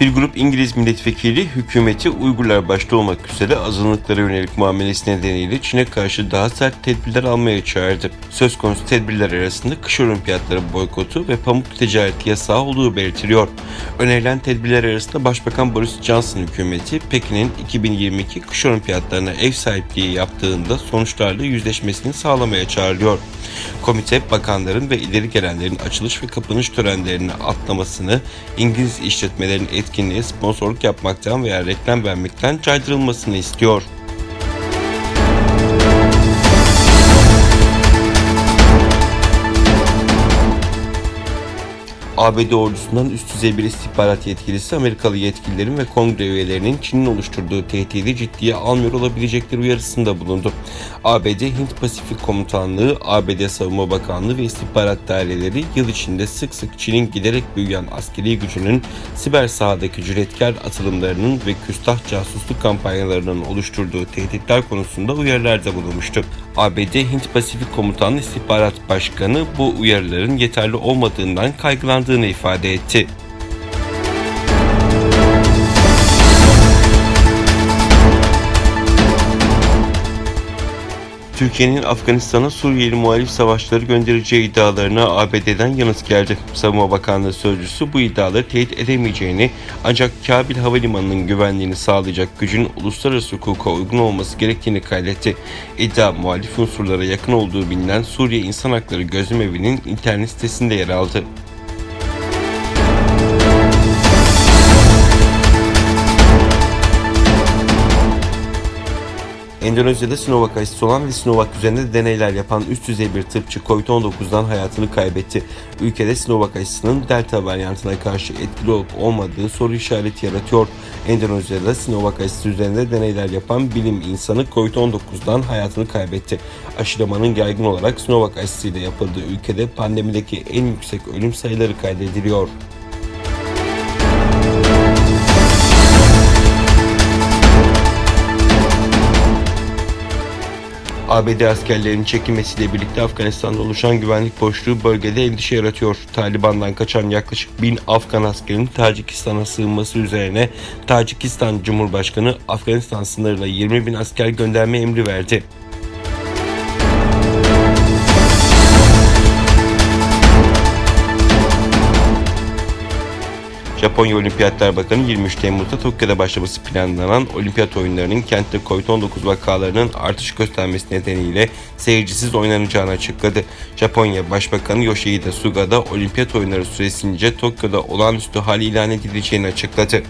Bir grup İngiliz milletvekili hükümeti Uygurlar başta olmak üzere azınlıklara yönelik muamelesi nedeniyle Çin'e karşı daha sert tedbirler almaya çağırdı. Söz konusu tedbirler arasında kış olimpiyatları boykotu ve pamuk ticareti yasağı olduğu belirtiliyor. Önerilen tedbirler arasında Başbakan Boris Johnson hükümeti Pekin'in 2022 kış olimpiyatlarına ev sahipliği yaptığında sonuçlarla yüzleşmesini sağlamaya çağırıyor. Komite bakanların ve ileri gelenlerin açılış ve kapanış törenlerini atlamasını, İngiliz işletmelerin etkinliğe sponsorluk yapmaktan veya reklam vermekten caydırılmasını istiyor. ABD ordusundan üst düzey bir istihbarat yetkilisi Amerikalı yetkililerin ve kongre üyelerinin Çin'in oluşturduğu tehdidi ciddiye almıyor olabilecekleri uyarısında bulundu. ABD Hint Pasifik Komutanlığı, ABD Savunma Bakanlığı ve istihbarat daireleri yıl içinde sık sık Çin'in giderek büyüyen askeri gücünün siber sahadaki cüretkar atılımlarının ve küstah casusluk kampanyalarının oluşturduğu tehditler konusunda uyarılarda bulunmuştu. ABD Hint Pasifik Komutanlığı İstihbarat Başkanı bu uyarıların yeterli olmadığından kaygılandığını ifade etti. Türkiye'nin Afganistan'a Suriyeli muhalif savaşçıları göndereceği iddialarına ABD'den yanıt geldi. Savunma Bakanlığı sözcüsü bu iddiaları teyit edemeyeceğini ancak Kabil Havalimanı'nın güvenliğini sağlayacak gücün uluslararası hukuka uygun olması gerektiğini kaydetti. İddia muhalif unsurlara yakın olduğu bilinen Suriye İnsan Hakları Gözlemevi'nin internet sitesinde yer aldı. Endonezya'da Sinovac aşısı olan ve Sinovac üzerinde deneyler yapan üst düzey bir tıpçı COVID-19'dan hayatını kaybetti. Ülkede Sinovac aşısının Delta varyantına karşı etkili olup olmadığı soru işareti yaratıyor. Endonezya'da Sinovac aşısı üzerinde deneyler yapan bilim insanı COVID-19'dan hayatını kaybetti. Aşılamanın yaygın olarak Sinovac aşısıyla yapıldığı ülkede pandemideki en yüksek ölüm sayıları kaydediliyor. ABD askerlerinin çekilmesiyle birlikte Afganistan'da oluşan güvenlik boşluğu bölgede endişe yaratıyor. Taliban'dan kaçan yaklaşık bin Afgan askerin Tacikistan'a sığınması üzerine Tacikistan Cumhurbaşkanı Afganistan sınırına 20 bin asker gönderme emri verdi. Japonya Olimpiyatlar Bakanı 23 Temmuz'da Tokyo'da başlaması planlanan olimpiyat oyunlarının kentte COVID-19 vakalarının artış göstermesi nedeniyle seyircisiz oynanacağını açıkladı. Japonya Başbakanı Yoshihide Suga da olimpiyat oyunları süresince Tokyo'da olağanüstü hal ilan edileceğini açıkladı.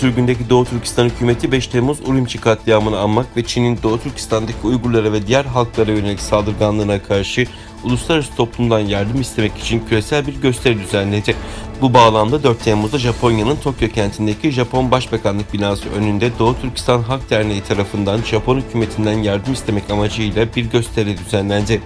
Sürgündeki Doğu Türkistan hükümeti 5 Temmuz Urimçi katliamını anmak ve Çin'in Doğu Türkistan'daki Uygurlara ve diğer halklara yönelik saldırganlığına karşı uluslararası toplumdan yardım istemek için küresel bir gösteri düzenledi. Bu bağlamda 4 Temmuz'da Japonya'nın Tokyo kentindeki Japon Başbakanlık binası önünde Doğu Türkistan Halk Derneği tarafından Japon hükümetinden yardım istemek amacıyla bir gösteri düzenlendi.